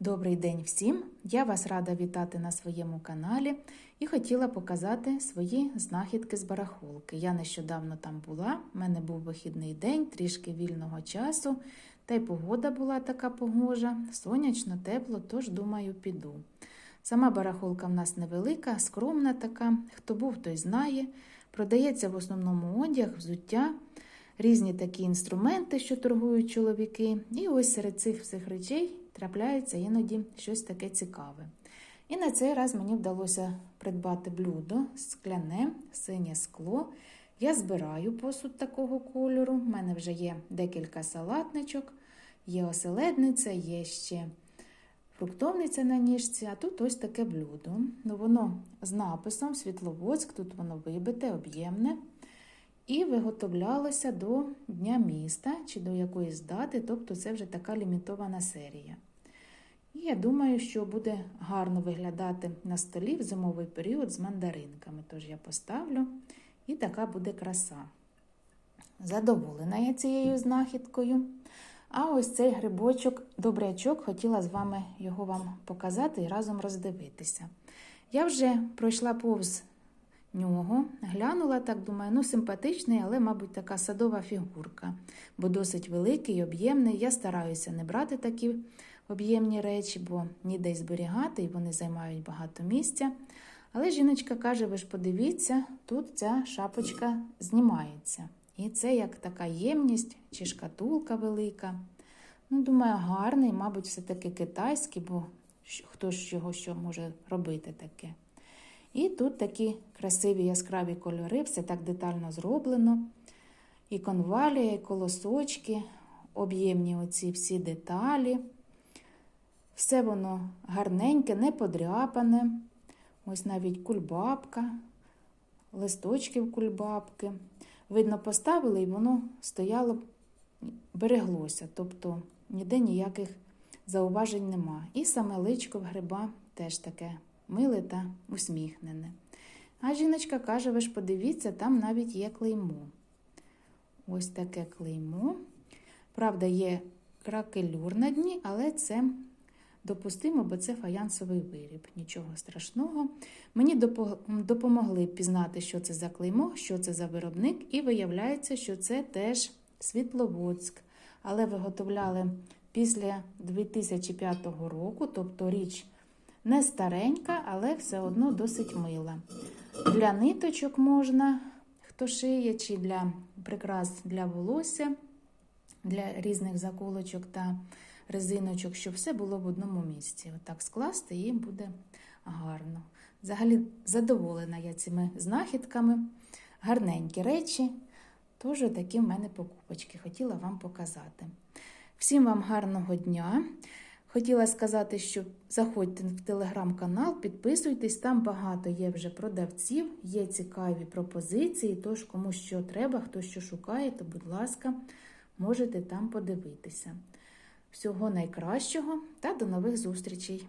Добрий день всім! Я вас рада вітати на своєму каналі і хотіла показати свої знахідки з барахолки. Я нещодавно там була, в мене був вихідний день, трішки вільного часу, та й погода була така погожа, сонячно, тепло, тож думаю, піду. Сама барахолка в нас невелика, скромна така, хто був, той знає. Продається в основному одяг, взуття, різні такі інструменти, що торгують чоловіки. І ось серед цих всіх речей трапляється іноді щось таке цікаве. І на цей раз мені вдалося придбати блюдо, скляне, синє скло. Я збираю посуд такого кольору. У мене вже є декілька салатничок, є оселедниця, є ще фруктовниця на ніжці, а тут ось таке блюдо. Ну, Воно з написом Світловодськ, тут воно вибите, об'ємне. І виготовлялося до Дня міста чи до якоїсь дати, тобто це вже така лімітована серія. І я думаю, що буде гарно виглядати на столі в зимовий період з мандаринками. Тож я поставлю, і така буде краса. Задоволена я цією знахідкою. А ось цей грибочок, добрячок, хотіла з вами його вам показати і разом роздивитися. Я вже пройшла повз нього, глянула, так думаю, ну симпатичний, але, мабуть, така садова фігурка, бо досить великий, об'ємний. Я стараюся не брати такі об'ємні речі, бо ніде й зберігати, і вони займають багато місця. Але жіночка каже: ви ж подивіться, тут ця шапочка знімається. І це як така ємність чи шкатулка велика. Ну, думаю, гарний, мабуть, все-таки китайський, бо хто ж його що може робити таке. І тут такі красиві яскраві кольори, все так детально зроблено. І конвалія, і колосочки, об'ємні оці всі деталі. Все воно гарненьке, не подряпане. Ось навіть кульбабка, листочків кульбабки. Видно, поставили, і воно стояло, береглося, тобто ніде ніяких зауважень нема. І саме личко в гриба теж таке миле та усміхнене. А жіночка каже: ви ж подивіться, там навіть є клеймо. Ось таке клеймо. Правда, є кракелюр на дні, але це допустимо, бо це фаянсовий виріб. Нічого страшного. Мені допомогли пізнати, що це за клеймо, що це за виробник, і виявляється, що це теж Світловодськ. Але виготовляли після 2005 року, тобто річ не старенька, але все одно досить мила. Для ниточок можна, хто шиє, чи для прикрас для волосся, для різних заколочок та резиночок, щоб все було в одному місці. Отак скласти і буде гарно. Взагалі задоволена я цими знахідками, гарненькі речі. Тож такі в мене покупочки хотіла вам показати. Всім вам гарного дня! Хотіла сказати, що заходьте в телеграм-канал, підписуйтесь, там багато є вже продавців, є цікаві пропозиції. Тож, кому що треба, хто що шукає, то, будь ласка, можете там подивитися. Всього найкращого та до нових зустрічей!